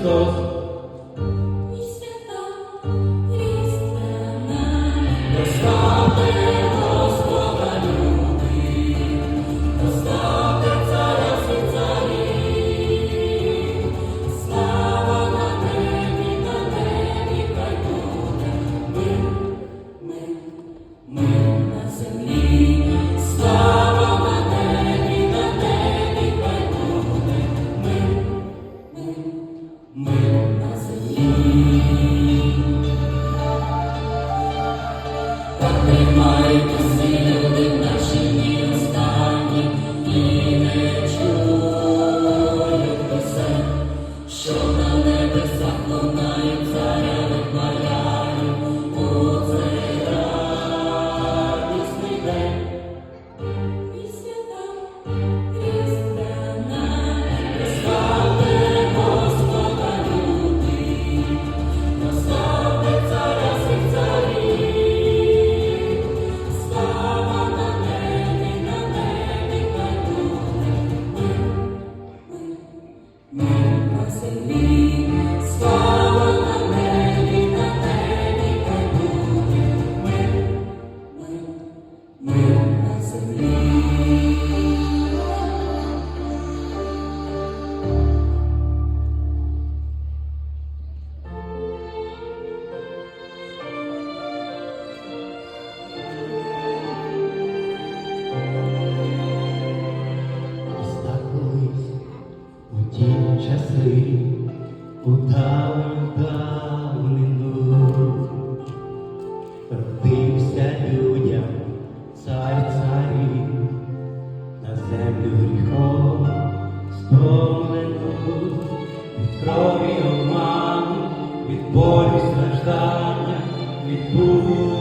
Christus. Стомлену від крові обману, від болю страждання, від пустоти.